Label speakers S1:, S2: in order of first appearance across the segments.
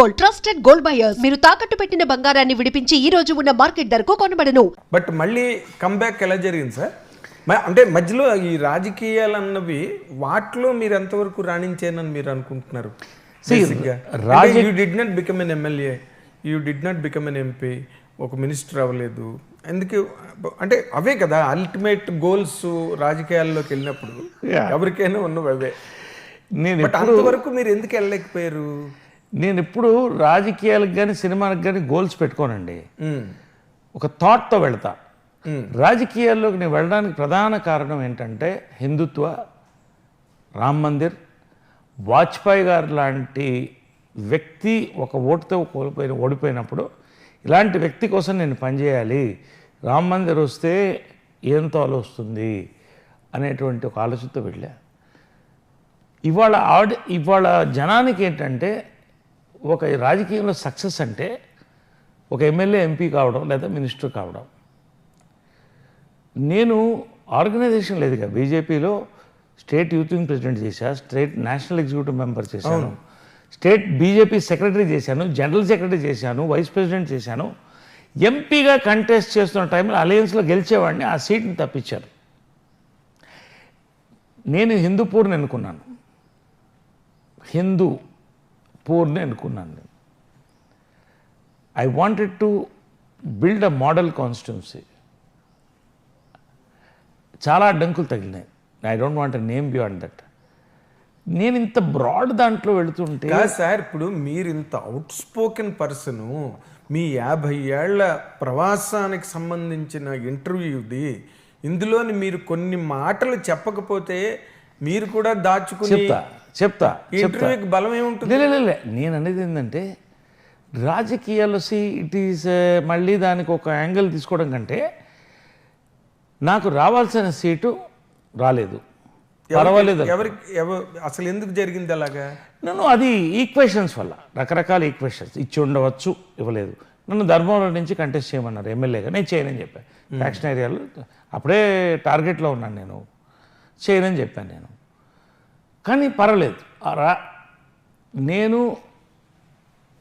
S1: Gold trusted gold buyers మీరు తాకట్టు పెట్టిన బంగారాన్ని విడిపించి ఈ రోజు ఉన్న మార్కెట్ ధరకు కొనబడను.
S2: బట్ మళ్ళీ కంబ్యాక్ ఎలా జరిగింది సార్? అంటే మధ్యలో ఈ రాజకీయాలు అన్నవి వాటిలో మీరు ఎంతవరకు రాణించారని మీరు అనుకుంటున్నారు?
S3: రాజ-
S2: you did not become an MLA you did not become an MP ఒక మినిస్టర్ అవ్వలేదు. ఎందుకు? అంటే అవే కదా అల్టిమేట్ గోల్స్ రాజకీయాల్లోకి వెళ్ళినప్పుడు. ఎవరికైనా ఉన్నవి. అవే
S3: నేను
S2: బట్ అంతవరకు మీరు ఎందుకు వెళ్ళలేకపోయారు?
S3: నేను ఎప్పుడు రాజకీయాలకు కానీ సినిమాలకు కానీ గోల్స్ పెట్టుకోనండి. ఒక థాట్తో వెళ్తా. రాజకీయాల్లోకి నేను వెళ్ళడానికి ప్రధాన కారణం ఏంటంటే హిందుత్వ రామ్ మందిర్. వాజ్పేయి గారు లాంటి వ్యక్తి ఒక ఓటుతో కోల్పోయిన ఓడిపోయినప్పుడు ఇలాంటి వ్యక్తి కోసం నేను పనిచేయాలి రామ్ మందిర్ వస్తే ఏం తోలు వస్తుంది అనేటువంటి ఒక ఆలోచనతో వెళ్ళా. ఇవాళ ఆడి ఇవాళ జనానికి ఏంటంటే ఒక రాజకీయంలో సక్సెస్ అంటే ఒక ఎమ్మెల్యే ఎంపీ కావడం లేదా మినిస్టర్ కావడం. నేను ఆర్గనైజేషన్ లేదుగా బీజేపీలో స్టేట్ యూత్ వింగ్ ప్రెసిడెంట్ చేశా స్టేట్ నేషనల్ ఎగ్జిక్యూటివ్ మెంబర్ చేశాను స్టేట్ బీజేపీ సెక్రటరీ చేశాను జనరల్ సెక్రటరీ చేశాను వైస్ ప్రెసిడెంట్ చేశాను. ఎంపీగా కంటెస్ట్ చేస్తున్న టైంలో అలయన్స్లో గెలిచేవాడిని ఆ సీట్ని తప్పించారు. నేను హిందూపూర్ని ఎన్నుకున్నాను హిందూ పూర్ని ఎన్నుకున్నాను నేను. I wanted to build a model constituency చాలా అడ్డంకులు తగిలినాయి. I don't want name beyond that నేను ఇంత బ్రాడ్ దాంట్లో వెళుతుంటే
S2: సార్ ఇప్పుడు మీరు ఇంత అవుట్ స్పోకెన్ పర్సన్ మీ యాభై ఏళ్ళ ప్రవాసానికి సంబంధించిన ఇంటర్వ్యూది ఇందులోని మీరు కొన్ని మాటలు చెప్పకపోతే మీరు కూడా దాచుకుని
S3: చెప్తా
S2: ఇంటర్వ్యూకి బలం ఏముంటుంది?
S3: లే, లే, లే, లే. నేను అనేది ఏంటంటే రాజకీయాల్లో సి ఇట్ ఈస్ మళ్ళీ దానికి ఒక యాంగిల్ తీసుకోవడం కంటే నాకు రావాల్సిన సీటు రాలేదు. పర్వాలేదు
S2: ఎవరికి ఎవ- అసలు ఎందుకు జరిగింది అలాగా?
S3: నన్ను అది ఈక్వేషన్స్ వల్ల రకరకాల ఈక్వేషన్స్ ఇచ్చి ఉండవచ్చు ఇవ్వలేదు. నన్ను ధర్మవరం నుంచి కంటెస్ట్ చేయమన్నారు ఎమ్మెల్యేగా. నేను చేయనని చెప్పాను ఫ్యాక్షన్ ఏరియాలో అప్పుడే టార్గెట్లో ఉన్నాను నేను. చేయనని చెప్పాను నేను. కానీ పర్వాలేదు. రా నేను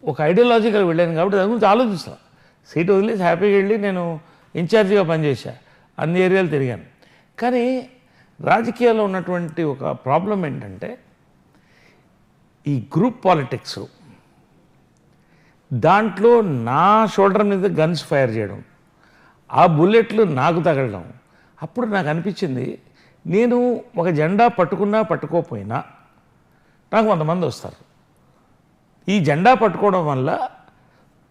S3: ఒక ఐడియాలజికల్ వెళ్ళాను కాబట్టి దాని గురించి ఆలోచిస్తాను సీట్ వదిలేసి హ్యాపీగా వెళ్ళి నేను ఇన్ఛార్జిగా పనిచేశా. అన్ని ఏరియాలు తిరిగాను. కానీ రాజకీయాల్లో ఉన్నటువంటి ఒక ప్రాబ్లం ఏంటంటే ఈ గ్రూప్ పాలిటిక్స్ దాంట్లో నా షోల్డర్ మీద గన్స్ ఫైర్ చేయడం ఆ బుల్లెట్లు నాకు తగలడం అప్పుడు నాకు అనిపించింది నేను ఒక జెండా పట్టుకున్నా పట్టుకోకపోయినా నాకు కొంతమంది వస్తారు. ఈ జెండా పట్టుకోవడం వల్ల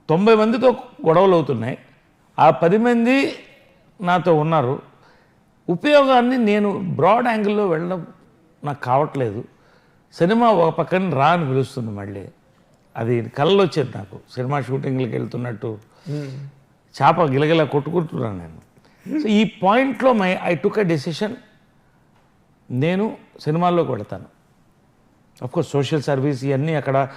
S3: తొంభై మందితో గొడవలు అవుతున్నాయి. ఆ పది మంది నాతో ఉన్నారు. ఉపయోగాన్ని నేను బ్రాడ్ యాంగిల్లో వెళ్ళడం నాకు కావట్లేదు. సినిమా ఒక పక్కన రా అని పిలుస్తుంది మళ్ళీ. అది కళ్ళలో వచ్చేది నాకు. సినిమా షూటింగ్లకు వెళ్తున్నట్టు. చేప గిలగిల కొట్టుకుంటున్నాను నేను. సో ఈ పాయింట్లో my I took a decision నేను సినిమాల్లోకి వెళతాను కోర్స్ సోషల్ సర్వీస్ ఇవన్నీ అక్కడ.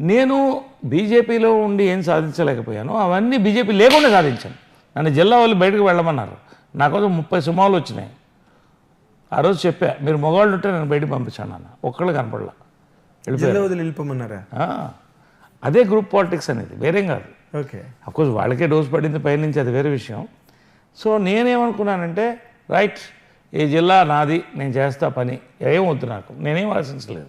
S3: నేను బీజేపీలో ఉండి ఏం సాధించలేకపోయాను అవన్నీ బీజేపీ లేకుండా సాధించాను. నన్ను జిల్లా వాళ్ళు బయటకు వెళ్ళమన్నారు. నా కోసం ముప్పై సుమాలు వచ్చినాయి. ఆ రోజు చెప్పా మీరు మగవాళ్ళు ఉంటే నేను బయటకు పంపించాను అన్న. ఒక్కళ్ళు కనపడలా.
S2: వెళ్ళిపోమన్నారా?
S3: అదే గ్రూప్ పాలిటిక్స్ అనేది వేరేం కాదు.
S2: ఓకే.
S3: అఫ్కోర్స్ వాళ్ళకే డోస్ పడింది పైనుంచి అది వేరే విషయం. సో నేనేమనుకున్నానంటే రైట్ ఈ జిల్లా నాది నేను చేస్తా పని. ఏం వద్దు నాకు నేనేం ఆశించలేదు.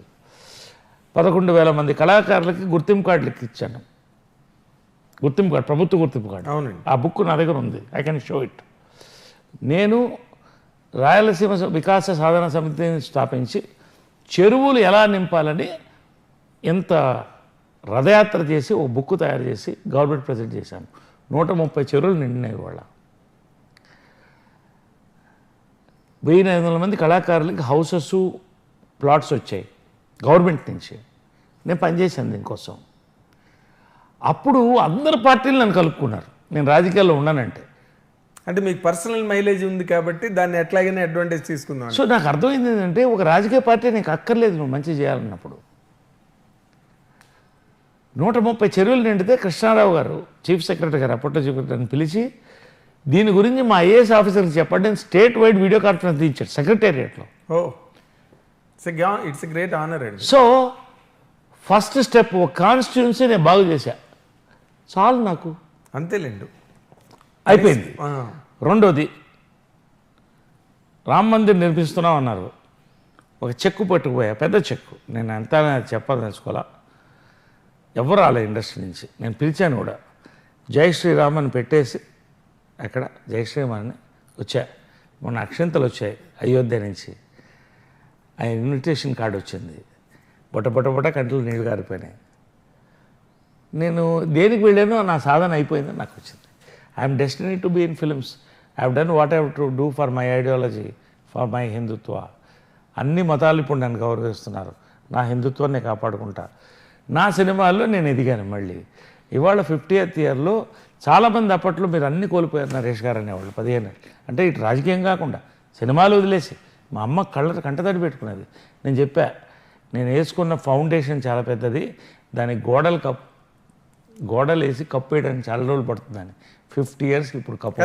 S3: పదకొండు వేల మంది కళాకారులకి గుర్తింపు కార్డులు ఇచ్చాను. గుర్తింపు కార్డు ప్రభుత్వ గుర్తింపు కార్డు.
S2: అవునండి.
S3: ఆ బుక్ నా దగ్గర ఉంది ఐ కెన్ షో ఇట్. నేను రాయలసీమ వికాస సాధన సమితిని స్థాపించి చెరువులు ఎలా నింపాలని ఎంత రథయాత్ర చేసి ఒక బుక్ తయారు చేసి గవర్నమెంట్ ప్రజెంట్ చేశాను. నూట ముప్పై చెరువులు నిండినాయి ఇవాళ. వెయ్యి ఐదు వందల మంది కళాకారులకి హౌసెస్ ప్లాట్స్ వచ్చాయి గవర్నమెంట్ నుంచి. నేను పనిచేశాను దీనికోసం. అప్పుడు అందరు పార్టీలు నన్ను కలుపుకున్నారు. నేను రాజకీయాల్లో ఉన్నానంటే.
S2: అంటే మీకు పర్సనల్ మైలేజ్ ఉంది కాబట్టి దాన్ని ఎట్లాగైనా అడ్వాంటేజ్ తీసుకుందాం
S3: సో నాకు అర్థమైంది ఏంటంటే ఒక రాజకీయ పార్టీ నీకు అక్కర్లేదు నువ్వు మంచి చేయాలన్నప్పుడు. నూట ముప్పై చెరువులు నిండితే కృష్ణారావు గారు చీఫ్ సెక్రటరీ గారు అప్పట్లో చీఫ్ సెక్రటరీని పిలిచి దీని గురించి మా ఐఏఎస్ ఆఫీసర్కి చెప్పండి. నేను స్టేట్ వైడ్ వీడియో కాన్ఫరెన్స్ ఇచ్చాడు సెక్రటేరియట్లో.
S2: ఓ. ఇట్స్ గ్రేట్ ఆనర్ అండి
S3: సో ఫస్ట్ స్టెప్ ఒక కాన్స్టిట్యున్సీ నేను బాగు చేశా. చాలు నాకు.
S2: అంతేలేండి.
S3: అయిపోయింది. రెండోది రామ్ మందిర్ నిర్మిస్తున్నాం అన్నారు. ఒక చెక్కు పట్టుకుపోయా పెద్ద చెక్కు. నేను ఎంత చెప్పదలుచుకోవాలా ఎవరు రాలే ఇండస్ట్రీ నుంచి. నేను పిలిచాను కూడా. జై శ్రీరామ్ అని పెట్టేసి అక్కడ జై వచ్చా. మొన్న అక్షంతలు వచ్చాయి అయోధ్య నుంచి. ఆ ఇన్విటేషన్ కార్డు వచ్చింది. బొట్ట బొట్ట బొట్ట కంట్లో నీళ్ళు గారిపోయినాయి. నేను దేనికి వెళ్ళానో నా సాధన అయిపోయింది నాకు వచ్చింది. I'm destiny to be in films I have done what have to do for my ideology for my Hindutva అన్ని మతాలు ఇప్పుడు నన్ను గౌరవిస్తున్నారు. నా హిందుత్వాన్ని కాపాడుకుంటా. నా సినిమాల్లో నేను ఎదిగాను మళ్ళీ. ఇవాళ ఫిఫ్టీ ఎయిత్ ఇయర్లో చాలామంది అప్పట్లో మీరు అన్ని కోల్పోయారు నరేష్ గారు అనేవాళ్ళు పదిహేను అంటే ఇటు రాజకీయం కాకుండా సినిమాలు వదిలేసి మా అమ్మ కళ్ళ కంటతడి పెట్టుకునేది నేను చెప్పా నేను వేసుకున్న ఫౌండేషన్ చాలా పెద్దది దానికి గోడలు కప్ గోడలు వేసి కప్పు వేయడానికి చాలా రోజులు పడుతుందని. ఫిఫ్టీ ఇయర్స్కి ఇప్పుడు కప్పు